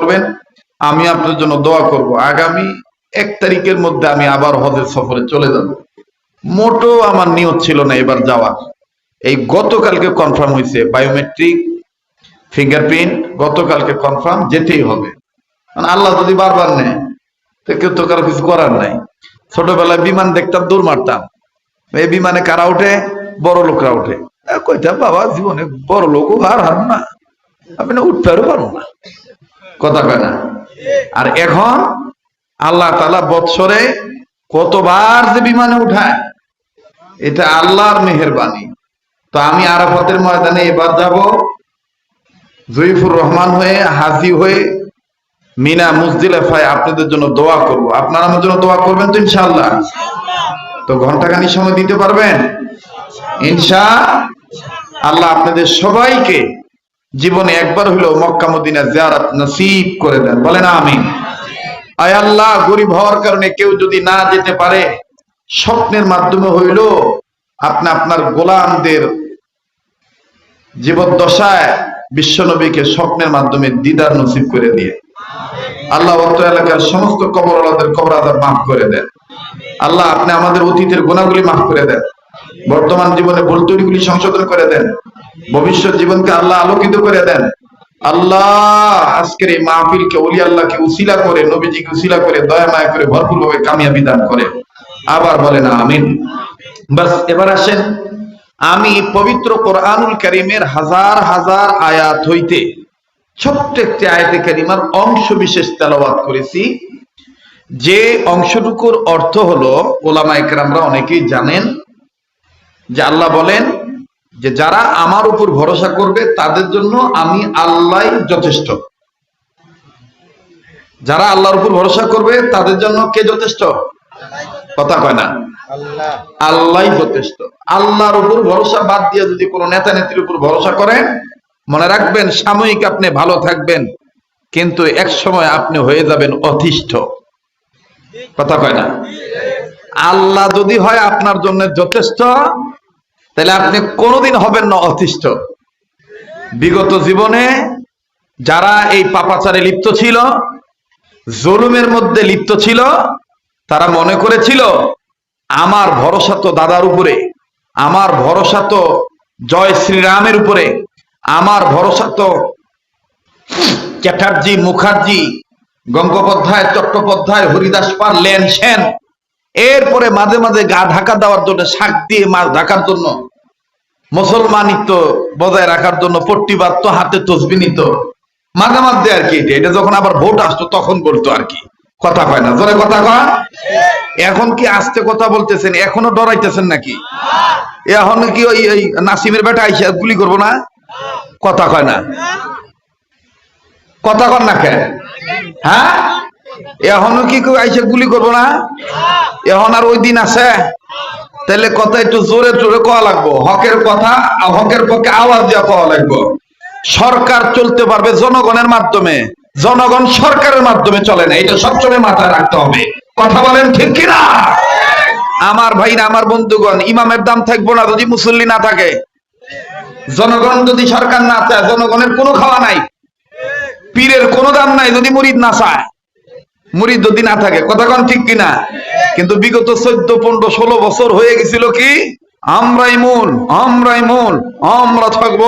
করবেন আমি আপনার জন্য দোয়া করব। আগামী এক তারিখের মধ্যে আমি আবার হজের সফরে চলে যাব। মোটো আমার নিয়ত ছিল না এবার যাওয়ার। এই গতকালকে কনফার্ম হয়েছে বায়োমেট্রিক ফিঙ্গারপ্রিন্ট গতকালকে কনফার্ম যেতেই হবে। মানে আল্লাহ যদি বারবার নেয় তো কেউ তো কারও কিছু করার নাই। ছোটবেলায় বিমান দেখতাম দৌড় মারতাম। এই বিমানে কারা ওঠে বড় লোকরা আহ, কইতাম বাবা জীবনে বড় লোকও আর হার না। আপনি উঠতে আরও পারব না। কথা কয় না? আর এখন আল্লাহ তালা বৎসরে কতবার যে বিমানে উঠায় এটা আল্লাহর মেহেরবানি। তো আমি আরাফাতের ময়দানে এবার যাব জয়ীফুর রহমান হয়ে হাজি হয়ে মিনা মুজদিলেফায় আপনাদের জন্য দোয়া করব। আপনারা আমার জন্য দোয়া করবেন তো ইনশাআল্লাহ? তো ঘন্টাখানি সময় দিতে পারবেন? ইনশা আল্লাহ আপনাদের সবাইকে জীবনে একবার হলেও মক্কা মদিনা জিয়ারাত নসিব করে দেন। বলেন আমিন। আয় আল্লাহ, গরিব হওয়ার কারণে কেউ যদি না যেতে পারে, স্বপ্নের মাধ্যমে হইল আপনি আপনার গোলামদের জীবদ্দশায় বিশ্বনবীকে স্বপ্নের মাধ্যমে দিদার নসিব করে দিয়ে। আল্লাহ অত এলাকার সমস্ত কবর আলাদের কবর আদার মাফ করে দেন। আল্লাহ আপনি আমাদের অতীতের গুণাগুলি মাফ করে দেন। বর্তমান জীবনে ভুল ত্রুটিগুলি সংশোধন করে দেন। ভবিষ্যৎ জীবনকে আল্লাহ আলোকিত করে দেন। আল্লাহ আজকের এই মাহফিলকে অলি আল্লাহকে উসিলা করে, নবীজিকে উসিলা করে, দয়া মায়া করে ভরপুর ভাবে কামিয়াবি দান করে। আবার বলেন আমিন। বাস, এবার আসেন আমি পবিত্র কোরআনুল করিমের হাজার হাজার আয়াত হইতে ছোট্ট একটি আয়াতে কারিমার অংশ বিশেষ তেলাওয়াত করেছি। যে অংশটুকুর অর্থ হলো ওলামা একরামরা অনেকেই জানেন যে আল্লাহ বলেন যে যারা আমার উপর ভরসা করবে তাদের জন্য আমি আল্লাহ যথেষ্ট। যারা আল্লাহর উপর ভরসা করবে তাদের জন্য কে যথেষ্ট? কথা কয় না? আল্লাহ। যথেষ্ট। আল্লাহর উপর ভরসা বাদ দিয়ে যদি কোনো নেতা নেত্রীর উপর ভরসা করেন মনে রাখবেন সাময়িক আপনি ভালো থাকবেন কিন্তু এক সময় আপনি হয়ে যাবেন অতিষ্ঠ। কথা কয় না? আল্লাহ যদি হয় আপনার জন্য যথেষ্ট তাহলে আপনি কোনোদিন হবেন না অতিষ্ঠ। বিগত জীবনে যারা এই পাপাচারে লিপ্ত ছিল, জুলুমের মধ্যে লিপ্ত ছিল, তারা মনে করেছিল, আমার ভরসা তো দাদার উপরে, আমার ভরসা তো জয় শ্রীরামের উপরে, আমার ভরসা তো চ্যাটার্জি, মুখার্জি, গঙ্গোপাধ্যায়, চট্টোপাধ্যায়, হরিদাস পাল, লেন সেন। এরপরে মাঝে মাঝে গা ঢাকা দেওয়ার জন্য শাক দিয়ে মাছ ঢাকার জন্য মুসলমানিত্ব বজায় রাখার জন্য পট্টি বাঁধতো হাতে তসবি নিত। মাঝে আর কি এটা এটা যখন আবার ভোট আসতো তখন বলতো আর কি। কথা কয় না, জোরে কথা কয়। এখন কি আস্তে কথা বলতেছেন? এখনও ডরাইতেছেন নাকি? এখন কি ওই ওই নাসিমের বেটা আইসা গুলি করব না? কথা কয় না। কথা কন না কেন? হ্যাঁ? এখনও কি আইসা গুলি করব না? এখন আর ওই দিন আছে? তাহলে কথা একটু জোরে জোরে কওয়া লাগবো। হকের কথা হকের পক্ষে আওয়াজ দিয়ে কওয়া লাগবো। সরকার চলতে পারবে জনগণের মাধ্যমে। জনগণ সরকারের মাধ্যমে চলে না, এটা সবসময় মাথায় রাখতে হবে। কথা বলেন ঠিক কিনা? আমার ভাই না আমার বন্ধুগণ, ইমামের দাম থাকব না যদি মুসল্লি না থাকে। জনগণ যদি সরকার না চায়, জনগণের কোনো খাওয়া নাই। পীরের কোনো দাম নাই যদি মুরিদ না চায়। মুরিদ যদি না থাকে, কথা কন ঠিক কিনা? কিন্তু বিগত চোদ্দ, পনেরো, ষোলো বছর হয়ে গেছিল কি? আমরাই মূল আমরাই মূল, আমরা থাকব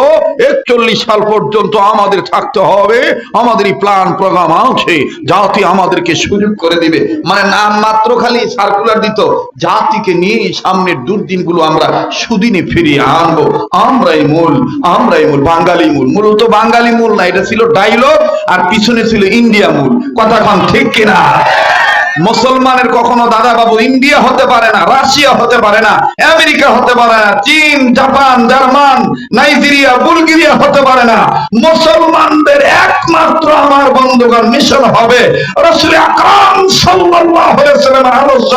একচল্লিশ সাল পর্যন্ত আমাদের থাকতে হবে আমাদের প্ল্যান প্রোগ্রাম আছে জাতি আমাদেরকে সুযোগ করে দিবে। মানে নাম মাত্র খালি সার্কুলার দিত, জাতিকে নিয়ে সামনের দুর্দিনগুলো আমরা সুদিনে ফিরিয়ে আনব। আমরাই মূল আমরাই মূল, বাঙালি মূল। মূলত বাঙালি মূল না, এটা ছিল ডাইলগ আর পিছনে ছিল ইন্ডিয়া মূল। কথা ঠিক কিনা? মুসলমানের কখনো দাদা বাবু ইন্ডিয়া হতে পারে না, রাশিয়া হতে পারে না, আমেরিকা হতে পারে না, চীন, জাপান, জার্মান, নাইজেরিয়া, বুলগেরিয়া হতে পারে না। মুসলমানদের একমাত্র আমার বন্ধুগণ মিশন হবে রসুল আকরাম সাল্লাল্লাহু আলাইহি ওয়াসাল্লামের আদর্শ।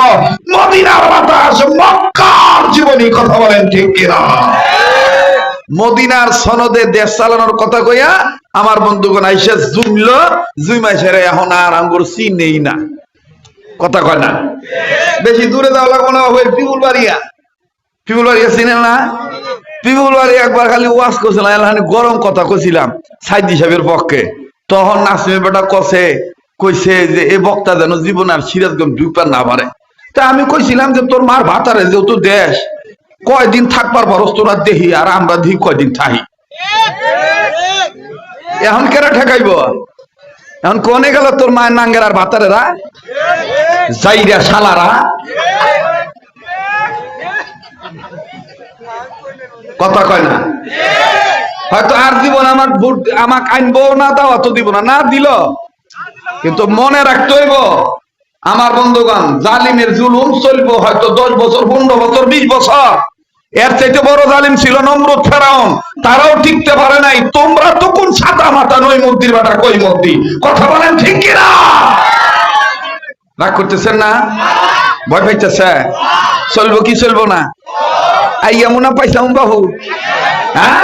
মদিনার বাতাস, মক্কার জীবনী কথা বলেন ঠিক কিনা? মদিনার সনদে দেশ চালানোর কথা কইয়া আমার বন্ধুগণ আইসা জুমল জুইমাই ছেড়ে এখন আর আঙ্গুর সি নেই না। কথা কয় না? বেশি দূরে যাওয়া লাগবো না, ওই পিপুল বাড়িয়া পিপুল বাড়িয়া চিনেন না? পিপুল বাড়ি একবার খালি ওয়াজ করছিলাম, এলাহানি গরম কথা কছিলাম সাইদি সাহেবের পক্ষে। তখন নাসিমের বেটা কছে, কইছে যে এ বক্তা যেন জীবন আর সিরাজগঞ্জ ঢুকবার না পারে। তা আমি কইছিলাম যে তোর মার ভাতারে যেহেতু দেশ, কয়দিন থাকবার বরস তোরা দেহি, আর আমরা দেখি কয়দিন থাকি এখন কেরা ঠেকাইব? এখন কোনে গেল তোর মায়ের নাঙ্গের আর ভাতারেরা যাইরা শালারা। কথা কয় না? হয়তো আর জীবন আমার ভোট আমাকে আনব না দাওয়া তো দিব না না দিল। কিন্তু মনে রাখতে হইব, আমার বন্ধুগণ, জালিমের জুলুম চলবো হয়তো দশ বছর, পনেরো বছর, বিশ বছর। এর চাইতে বড় জালিম ছিল নমরুদ ফেরাউন। তারাও টিকতে পারে নাই। তোমরা তো কোন সাদা মাথা নই, মন্দির বেটা কই মন্দির? কথা বলেন ঠিক কিনা? রাগ করতেছেন না? ভয় পাইতেছে চলবো কি চলবো না? আইয়ামো না পাইসাম বাহু। হ্যাঁ?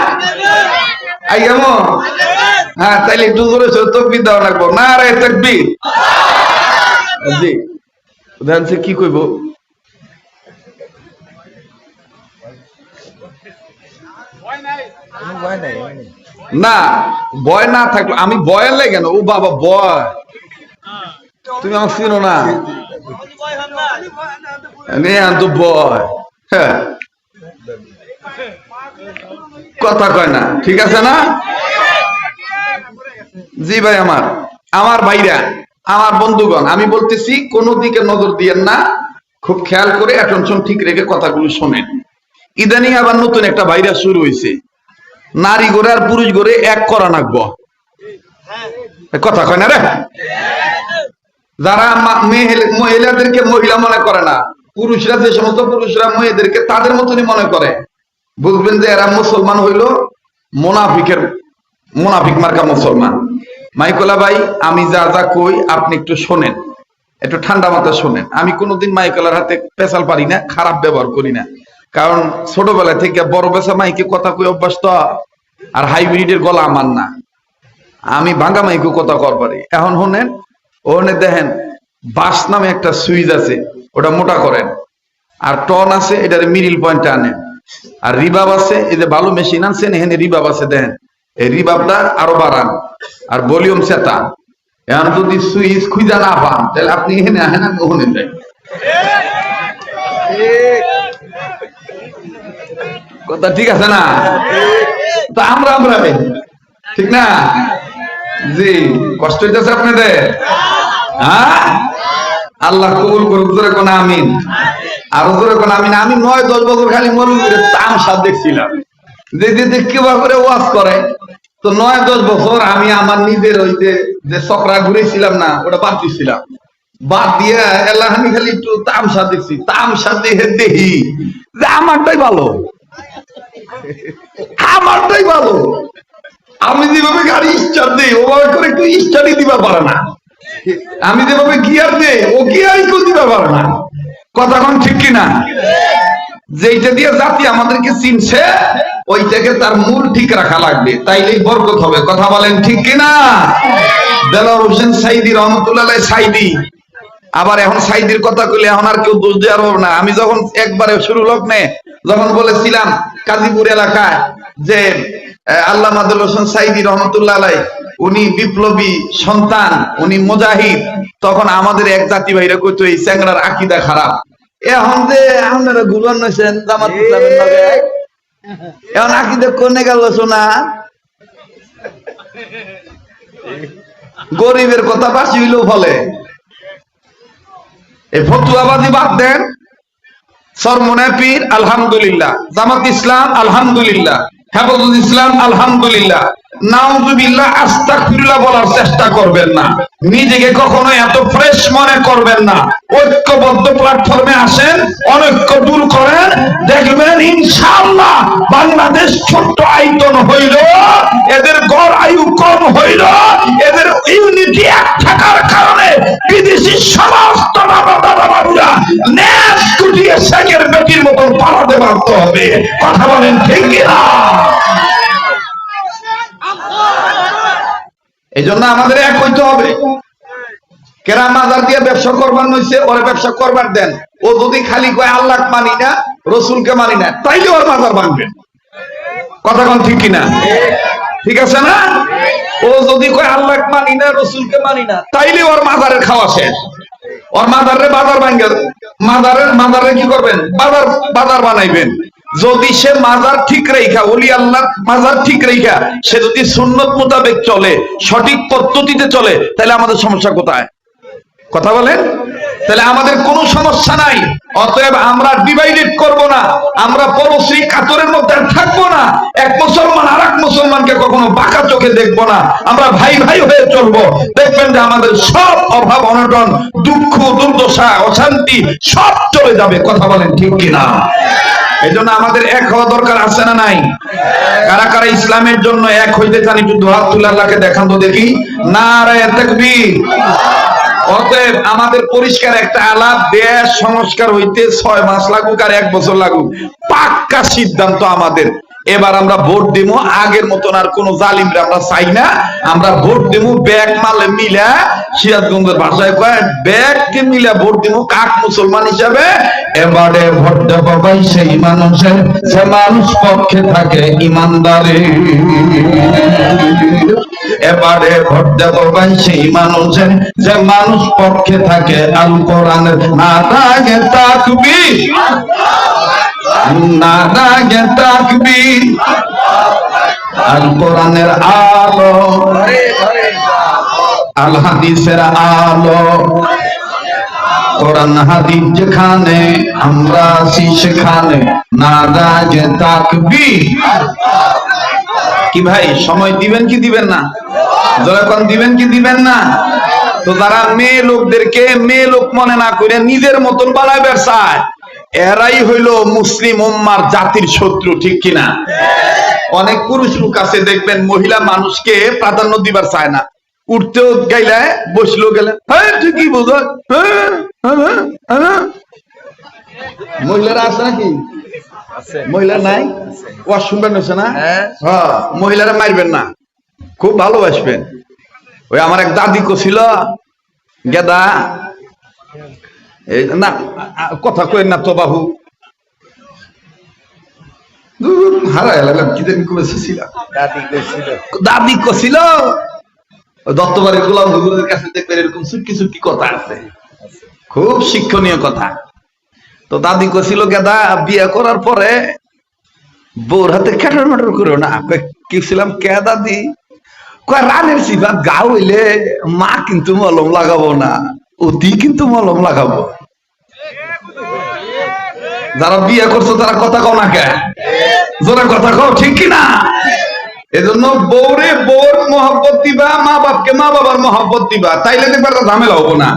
আইয়ামো হ্যাঁ তাইলে একটু জোরে তকবির দেওয়া লাগবো। না রে, তকবির। জি কি কইব? না বয় না থাকল, আমি বয়ের লাগে ও বাবা বয় তুমি আমার চিনো না? তো বয় হ্যাঁ। কথা কয় না, ঠিক আছে না? জি ভাই, আমার। আমার ভাইরা, আমার বন্ধুগণ, আমি বলতেছি, কোন দিকে নজর দিয়েন না। খুব খেয়াল করে অ্যাটেনশন ঠিক রেখে কথাগুলো শোনেন। ইদানিং আবার নতুন একটা ভাইরাস শুরু হয়েছে নারী গড়ে আর পুরুষ গড়ে এক করা নাকব। কথা কয় না রে? যারা মহিলাদেরকে মহিলা মনে করে না, পুরুষরা যে সমস্ত পুরুষরা মেয়েদেরকে তাদের মতনই মনে করে। বুঝবেন যে এরা মুসলমান হইল মোনাফিকের মোনাফিক মার্কা মুসলমান। মাইকোলা ভাই, আমি যা যা কই, আপনি একটু শোনেন। একটু ঠান্ডা মাথা শোনেন। আমি কোনোদিন মাইকোলার হাতে পেশাল পারি না, খারাপ ব্যবহার করি না। কারণ ছোটবেলা থেকে বড় বেসা মাইকে কথা কই অভ্যাস তো আর হাইব্রিডের গলা আমার না। আমি ভাঙ্গা মাইকু কথা কর পারি। এখন শোনেন, ওখানে দেখেন বাস নামে একটা সুইচ আছে, ওটা মোটা করেন। আর টন আছে, এটার মিডিল পয়েন্ট আনেন। আর রিবাব আছে, এই যে ভালো মেশিন আনছেন, এখানে রিবাব আছে, দেখেন। এই রিবাবটা আরও বাড়ান, আর ভলিউম সেটান। এখন যদি সুইচ খুঁজা না পান, তাহলে আপনি এখানে আহেন আমি ওখানে যাই কথা ঠিক আছে না? তা আমরা আমরা ঠিক না? জি, কষ্ট হইতেছে আপনাদের? হ্যাঁ? আল্লাহ কবুল করুক, জোরে কোন আমিন। আরও জোরে কোন আমিন। আমি নয়, দশ বছর খালি তামসা দেখছিলাম। যে কিবা করে ওয়াজ করে, তো নয়, দশ বছর আমি আমার নিজের ওই যে যে ঘুরেছিলাম না, ওটা বাদ দিছিলাম। বাদ দিয়ে এলা আমি খালি একটু তামসা দেখছি। তামসা দেখে দেখি যে আমারটাই ভালো। আমারটাই ভালো। আমি যেভাবে গাড়ি স্টার্ট দিই ওভাবে করে একটু স্টার্টই দিবা পারে না। আমি যেভাবে গিয়ার দেই ও গিয়ারই কেউ দিবা পারে না। কথা কোন ঠিক কিনা যেইটা দিয়ে জাতি আমাদেরকে চিনছে, ওইটাকে তার মূল ঠিক রাখা লাগবে। তাইলেই বরকত হবে। কথা বলেন ঠিক কিনা দেলার হোসেন সাইদি রহমতুল্লাহ সাইদি। আবার এখন সাইদির কথা কইলে এখন আর কেউ দোষ দেওয়ার না। আমি যখন একবারে শুরু লগ্নে যখন বলেছিলাম কাজীপুর এলাকায় যে আল্লাহ মাদুল হোসেন সাইদি রহমতুল্লাহ আলাই উনি বিপ্লবী সন্তান উনি মুজাহিদ তখন আমাদের এক জাতি ভাইরা কইতো এই চ্যাংড়ার আকিদা খারাপ। এখন যে আপনারা গুলান নইছেন জামাত এখন আকিদা কোনে গেল শোনা? গরিবের কথা বাসি হইলেও ফলে এই ফতুয়াবাদী বাদ দেন। আলহামদুলিল্লাহ। জামাত ইসলাম, আলহামদুলিল্লাহ। হেফাজুল ইসলাম, আলহামদুলিল্লাহ। নাউজুবিল্লাহ, আস্তাগফিরুল্লাহ বলার চেষ্টা করবেন না। নিজেকে কখনো এত ফ্রেশ মনে করবেন না। ঐক্যবদ্ধ প্ল্যাটফর্মে আসেন, অনৈক্য দূর করেন, দেখবেন ইনশাআল্লাহ বাংলাদেশ ছোট্ট আয়তন হইল, এদের গড় আয়ু কম হইল, এদের ইউনিটি এক সমস্ত বাবা বাবুরা ন্যাস শেখের বেটির মতন পালাতে বাধ্য হবে। কথা বলেন ঠিক এই জন্য আমাদের এক হইতে হবে। কেরা মাজার দিয়ে ব্যবসা করবার নইছে, ওরে ব্যবসা করবার দেন। ও যদি খালি কয় আল্লাহ মানি না, রসুলকে মানি না তাইলে ওর মাজার ভাঙবেন কথা কোন ঠিক কিনা? ঠিক আছে না? ও যদি কয় আল্লাহ মানি না, রসুলকে মানি না, তাইলে ওর মাদারের খাওয়া শেষ। ওর মাদারে বাজার ভাঙ্গে, মাদারের মাদারে কি করবেন? বাজার বাজার বানাইবেন। যদি সে মাজার ঠিক রেখা ওলি আল্লাহ মাজার ঠিক রেখা সে যদি সুন্নত মোতাবেক চলে, সঠিক পদ্ধতিতে চলে তাহলে আমাদের সমস্যা কোথায়? কথা বলেন? তাহলে আমাদের কোনো সমস্যা নাই। অতএব আমরা ডিভাইডেড করব না। আমরা পরশ্রী কাতরের মধ্যে থাকব না। এক মুসলমান আর এক মুসলমানকে কখনো বাঁকা চোখে দেখব না। আমরা ভাই ভাই হয়ে চলবো। দেখবেন যে আমাদের সব অভাব, অনটন, দুঃখ, দুর্দশা, অশান্তি সব চলে যাবে। কথা বলেন ঠিক কিনা? এই জন্য আমাদের এক হওয়া দরকার আছে না নাই? কারা কারা ইসলামের জন্য এক হইতে চান, একটু দোহাত তুলে আল্লাহকে দেখান তো দেখি। না রে তাকবীর। অতএব আমাদের পরিষ্কার একটা আলাপ, দেশ সংস্কার হইতে ছয় মাস লাগুক আর এক বছর লাগুক, পাক্কা সিদ্ধান্ত আমাদের। এবার আমরা ভোট দিব। আগের মতন আর কোন জালিমরা আমরা চাই না। আমরা ভোট দিব ব্যাগ মালে মিলা সিরাজগঞ্জের ভাষায় কয় ব্যাগ কে মিলা ভোট দিব কাক মুসলমান হিসাবে? এবারে ভোট দেব ভাই সেই মানুষের, যে মানুষ পক্ষে থাকে ইমানদারে। এবারে ভোট দেব ভাই সেই মানুষের, যে মানুষ পক্ষে থাকে আল কোরআনের, না দাগে তাকবি কোরআনের আলো আল হাদিসের আলো। কোরআন হাদিস যেখানে, আমরা আছি সেখানে। না দাগে তাকবি। কি ভাই, সময় দিবেন কি দিবেন না? যখন দিবেন কি দিবেন না? তো তারা মেয়ে লোকদেরকে, মেয়ে লোক মনে না করে নিজের মতন বানায় ব্যবসায় এরাই হইল মুসলিম উম্মার জাতির শত্রু ঠিক কিনা? অনেক পুরুষ লোক আছে দেখবেন মহিলা মানুষকে প্রাধান্য দিবার চায় না। উঠতেও গেলে বসলেও গেলে হ্যাঁ ঠিকই বোঝো হ্যাঁ, হ্যাঁ, হ্যাঁ। মহিলারা আছে নাকি? মহিলা নাই? ওয়াজ শুনবেন হচ্ছে না? হ্যাঁ। মহিলারা মারবেন না। খুব ভালোবাসবেন। ওই আমার এক দাদি ছিল গেদা। না কথা কই না তো লাগলাম কি জানি করেছিলাম দাদি কছিল দত্তবাড়ির গোলাম হুজুরের কাছে দেখবেন এরকম চুটকি চুটকি কথা আছে। খুব শিক্ষণীয় কথা। তো দাদি কছিল গেদা বিয়ে করার পরে বউর হাতে ক্যাটার ম্যাটার করো না। কি ছিলাম কে দাদি? কয় রানের সিফাত গা হইলে মা কিন্তু মলম লাগাবো না। অতি কিন্তু মলম লাগাবো। যারা বিয়ে করছ, তারা কথা কও না কে? জোরে কথা কও, ঠিক কি না এজন্য বউরে বউর মহব্বত দিবা, মা বাপকে মা বাবার মহব্বত দিবা, তাইলে দেখবার ঝামেলা হব না।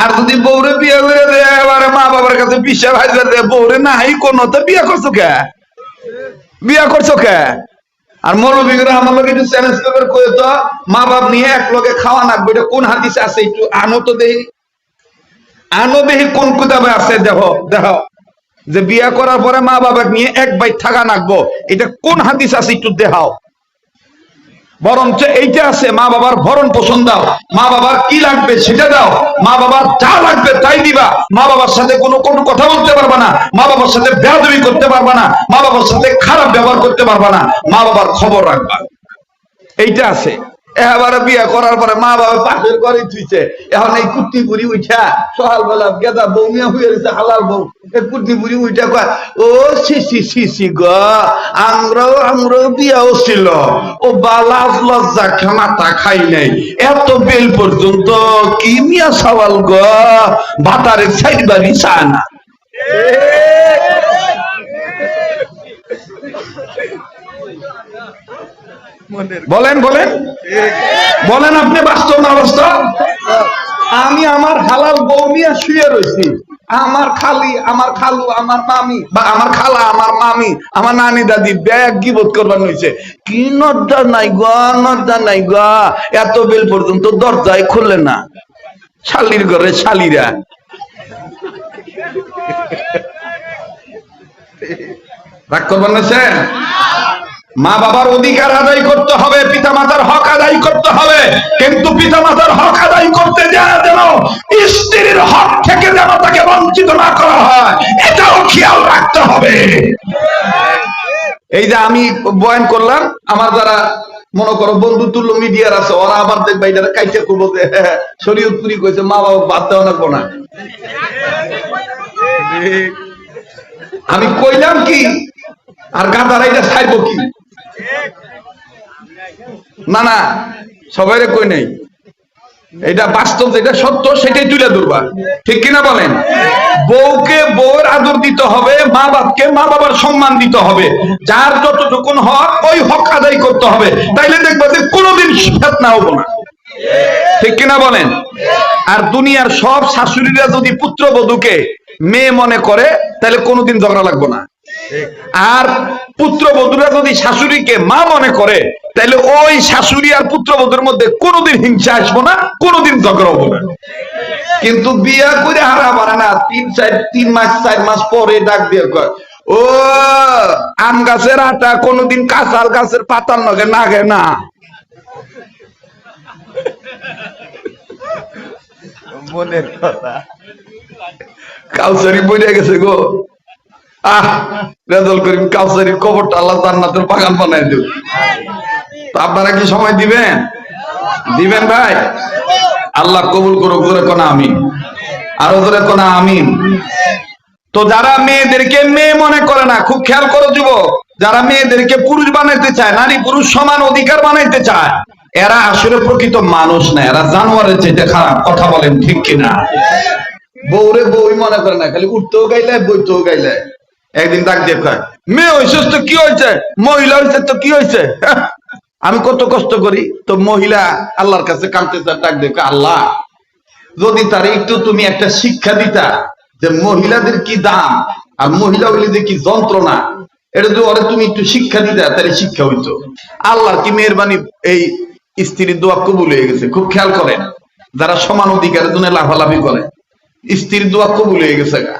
আর যদি বউরে বিয়ে করে দেয় এবারে মা বাবার কাছে বিশ্বাস হাজার দেয় বউরে নাই কোনো, তো বিয়ে করছ কে? বিয়ে করছ কে? আর মৌলবীরা আমার লোক একটু চ্যালেঞ্জ করে কয়ে তো, মা বাপ নিয়ে এক লোকে খাওয়া নাকবে এটা কোন হাদিসে আছে একটু আনো তো দেখি। আনো কোন কিতাবে আছে দেখো দেখো। যে বিয়া করার পরে মা বাবা নিয়ে এক বাইক থাকা নাকবো। এটা কোন হাদিস আছে একটু দেখাও। বরঞ্চ এইটা আছে মা বাবার ভরণ পোষণ দাও। মা বাবার কি লাগবে সেটা দাও। মা বাবার যা লাগবে তাই দিবা। মা বাবার সাথে কোনো কোনো কথা বলতে পারবা না। মা বাবার সাথে বেয়াদবি করতে পারবা না। মা বাবার সাথে খারাপ ব্যবহার করতে পারবা না। মা বাবার খবর রাখবা। এইটা আছে। এবারে বিয়ে করার পরে মা বাবা পাশের ঘরে থুইছে এখন এই কুর্তি বুড়ি উঠা সকাল বেলা গেদা বৌমিয়া হয়ে রয়েছে হালাল বউ। এই কুর্তি বুড়ি উঠা কয় ও সি সি সি সি গ আমরাও আমরাও বিয়াও ছিল। ও বালাজ লজ্জা মাথা খাই নাই। এত বেল পর্যন্ত কি মিয়া সওয়াল গ? ভাতারের সাইড বাড়ি চায় না বলেন বলেন। বলেন আপনি বাস্তব না বাস্তব? আমি আমার হালাল বউ নিয়ে শুয়ে রয়েছি আমার খালি, আমার খালু, আমার মামি, বা আমার খালা, আমার মামি, আমার নানি, দাদি, ব্যাগ গিবোধ করবার হয়েছে কি নদ্দা নাই গা নদ্দা নাই গা। এত বেল পর্যন্ত দরজায় খুললে না। শালির ঘরে শালিরা। রাগ করবেন না মা বাবার অধিকার আদায় করতে হবে পিতা মাতার হক আদায় করতে হবে। কিন্তু পিতা মাতার হক আদায় করতে দেওয়া যেন স্ত্রীর হক থেকে যেন তাকে বঞ্চিত না করা হয়, এটাও খেয়াল রাখতে হবে। এই যে আমি বয়ান করলাম, আমার যারা মনে করো বন্ধু তুল্য মিডিয়ার আছে, ওরা আবার দেখবে এটা কাইতে করব যে শরীয়তপুরি কইছে মা বাবা বাদ দেওয়া না। কোনা আমি কইলাম কি, আর গাদারা এটা ছাইব কি? না না, সবাইরে কই নাই? এটা বাস্তব যেটা সত্য, সেটাই তুলে ধরবা। ঠিক কিনা বলেন? বউকে বউয়ের আদর দিতে হবে, মা বাপকে মা বাবার সম্মান দিতে হবে। যার যতটুকুন হক, ওই হক আদায় করতে হবে। তাইলে দেখবা যে কোনোদিন ফেতনা হব না। ঠিক কিনা বলেন? আর দুনিয়ার সব শাশুড়িরা যদি পুত্রবধূকে মেয়ে মনে করে তাহলে কোনোদিন ঝগড়া লাগবো না। আর পুত্রবধূরা যদি শাশুড়িকে মা মনে করে, তাহলে ওই শাশুড়ি আর পুত্রবধূর মধ্যে কোনোদিন হিংসা আসব না, কোনোদিন ঝগড়া হব না। কিন্তু বিয়া করে হারা পারে না, তিন চার, তিন মাস, চার মাস পরে ডাক দিয়ে কয়, ও, আম গাছের আটা কোনোদিন কাঁচাল গাছের পাতার নগে নাগে না। মনের কথা। কাউসারি বইরে গেছে গো। আপনারা কি সময় দিবেন? দিবেন ভাই? আল্লাহ কবুল করুক, জোরে কোনা আমিন। আরও জোরে কোনা আমিন। তো যারা মেয়েদেরকে মেয়ে মনে করে না, খুব খেয়াল করো যুবক, যারা মেয়েদেরকে পুরুষ বানাইতে চায়, নারী পুরুষ সমান অধিকার বানাইতে চায়, এরা আসলে প্রকৃত মানুষ না, এরা জানোয়ারের চাইতে খারাপ, কথা বলেন ঠিক কিনা? বউরে বউই মনে করে না, খালি উঠতেও গাইলে, বইতেও গাইলে। একদিন ডাক দিয়ে কয় মেয়ে হয়েছিস তো কি হয়েছে মহিলা হয়েছে তো কি হয়েছে আমি কত কষ্ট করি তো মহিলা আল্লাহর কাছে কাঁদতে ডাক কয়, আল্লাহ যদি তার একটু তুমি একটা শিক্ষা দিতা যে মহিলাদের কি দাম আর মহিলা হইলে যে কি যন্ত্রণা এটা যদি ওরে তুমি একটু শিক্ষা দিতা তাহলে শিক্ষা হইতো। আল্লাহর কি মেহরবানি এই স্ত্রীর দোয়া কবুল হয়ে গেছে খুব খেয়াল করেন যারা সমান অধিকারের জন্য লাফালাফি করে স্ত্রীর দোয়া কবুল হয়ে গেছে গা।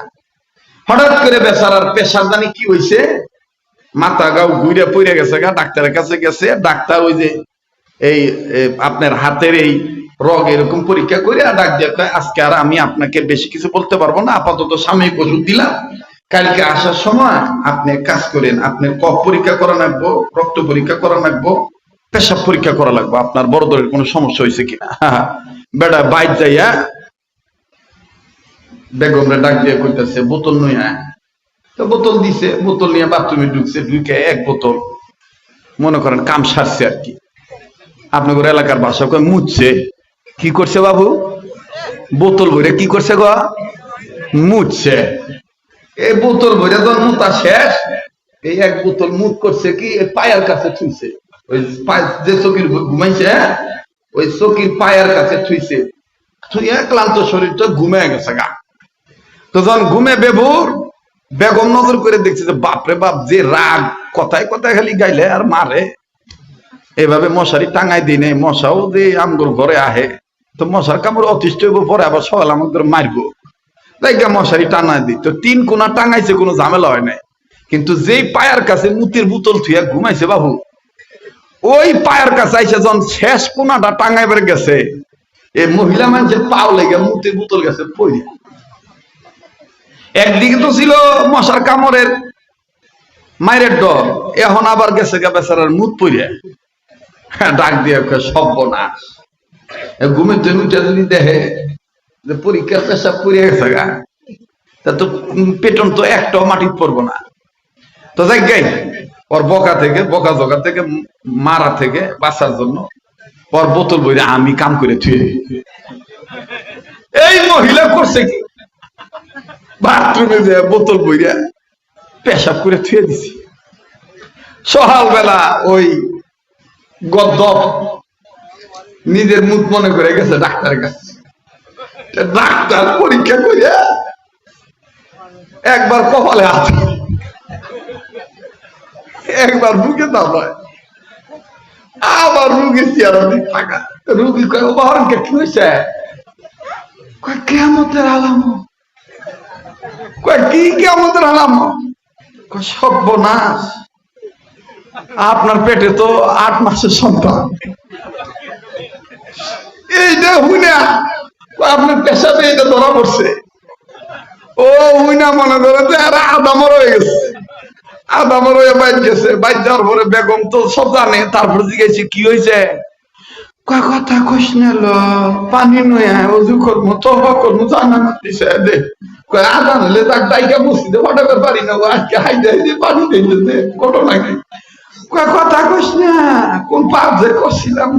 হঠাৎ করে বেচারার পেশার জানি কি হয়েছে মাথা গাও ঘুরে পড়ে গেছে গা, ডাক্তারের কাছে গেছে, ডাক্তার ওই যে এই আপনার হাতের এই রগ এরকম পরীক্ষা করে ডাক দিয়ে আজকে আর আমি আপনাকে বেশি কিছু বলতে পারব না, আপাতত সাময়িক ওষুধ দিলাম। কালকে আসার সময় আপনি কাজ করেন, আপনি কফ পরীক্ষা করা লাগবো, রক্ত পরীক্ষা করা লাগবো, পেশাব পরীক্ষা করা লাগবো। আপনার বড় ধরনের কোনো সমস্যা হয়েছে কিনা? বেটা বাইর যাইয়া বেগমরে ডাক দিয়ে কইতেছে বোতল নই আয় তো বোতল দিছে বোতল নিয়ে বাথরুমে ঢুকছে ঢুকে এক বোতল। মনে করেন কাম সারছে আর কি। আপনাদের এলাকার ভাষা কয় কি করছে বাবু? বোতল ভরে কি করছে গো? মুছছে। এই বোতল ভরে যখন মুতা শেষ এই এক বোতল মুখ করছে কি? পায়ের কাছে থুইছে ওই যে চকির ঘুমাইছে হ্যাঁ, ওই চকির পায়ের কাছে থুইছে থুইয়া ক্লান্ত শরীরটা ঘুমে গেছে গা। তো যখন ঘুমে বেভুর বেগম নজর করে দেখছে যে, বাপরে বাপ, যে রাগ, কথায় কথায় খালি গাইলে আর মারে। এভাবে মশারি টাঙাই দিনে মশাও যে আমগর ঘরে আহে। তো মশার কামড় অতিষ্ঠ হইব, পরে আবার সকাল আমাদের মারবো। লাইগা মশারি টাঙাই দিই। তো তিন কোনা টাঙাইছে, কোনো ঝামেলা হয় নাই। কিন্তু যেই পায়ার কাছে মুতির বোতল থুইয়া ঘুমাইছে বাবু, ওই পায়ের কাছে আইসে যখন শেষ কোনাটা টাঙাইবার গেছে এই মহিলা মানুষের পাও লেগে মুতির বোতল গেছে পড়ে একদিকে তো ছিল মশার কামড়ের মায়ের ডর, এখন আবার গেছে গা বেচারার মুখ পড়ে ডাক দিয়ে সর্বনাশ। এ ঘুমেতে যদি দেখে যে পরীক্ষার পেশাব পড়ে গেছে গা, তা তো পেটন তো একটাও মাটির পড়ব না। তো দেখ গাই, ওর বকা থেকে, বকা জকা থেকে, মারা থেকে বাঁচার জন্য ওর বোতল বইরে আমি কাম করে থুয়ে এই মহিলা করছে কি? বাথরুমে যে বোতল বইরা পেশাব করে থুয়ে দিছি সকালবেলা ওই গদ্দপ নিজের মুখ মনে করে গেছে ডাক্তারের কাছে ডাক্তার পরীক্ষা করিয়া একবার কপালে হাত একবার বুকে দাবায় আবার রুগী চেয়ারা দিক থাকা রুগী কয় বাহরকে কি হয়েছে কেমতের আলামত কি কি আমাদের সর্বনাশ। আপনার পেটে তো আট মাসের সন্তান। এইটা হুইনা আপনার পেশাবে এটা ধরা পড়ছে। ও হুইনা মনে করে যে, আরে আদামর হয়ে গেছে। আদামর হয়ে বাইর গেছে। বাইর যাওয়ার পরে বেগম তো সব জানে। তারপর কি হয়েছে কথা পানি নয়া অজু করব তো করব জানা দিছে, দে। তার মসজিদে পাঠাবে পারি না আজকে পানি ঘটনা কি কথা না, কোন পাপ যে করছিলাম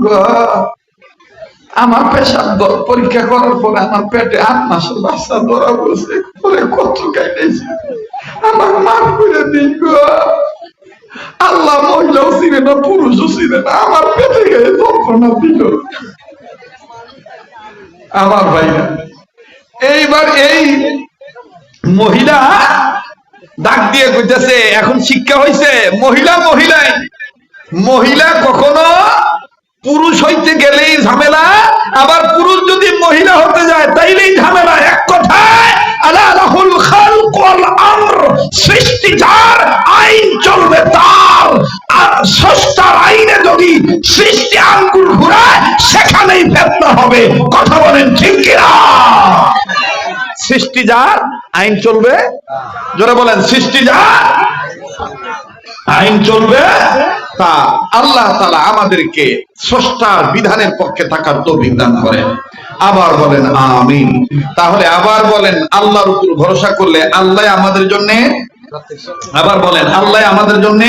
আমার পেশাব পরীক্ষা করার পরে আমার পেটে আট মাসের বাচ্চা ধরা বসে পরে কত কাটাইছে আমার মাফ করে দিন গো। আল্লাহ মহিলাও ছিলেন না, পুরুষও ছিলেন না, আমার পেটে গিয়ে যন্ত্রণা দিল। আমার ভাইরা, এইবার এই মহিলা ডাক দিয়ে কইতেছে, এখন শিক্ষা হয়েছে মহিলা, মহিলাই, মহিলা কখনো পুরুষ হইতে গেলেই ঝামেলা, আবার পুরুষ যদি মহিলা হতে যায়, তাইলেই ঝামেলা। এক কথায়, আলা লাহুল খালক ওয়াল আমর, সৃষ্টি যার আইন চলবে তার, আর স্রষ্টার আইনে যদি সৃষ্টি আঙ্গুল ঘুরায়, সেখানেই ফেতনা হবে। কথা বলেন ঠিক কিনা? সৃষ্টি যার, আইন চলবে। জোরে বলেন, সৃষ্টি যার, আইন চলবে তা আল্লাহ তালা আমাদেরকে স্রষ্টার বিধানের পক্ষে থাকার তৌফিক দান করেন। আবার বলেন, আমিন। তাহলে আবার বলেন, আল্লাহর উপর ভরসা করলে আল্লাহ আমাদের জন্য? আবার বলেন, আল্লাহ আমাদের জন্য?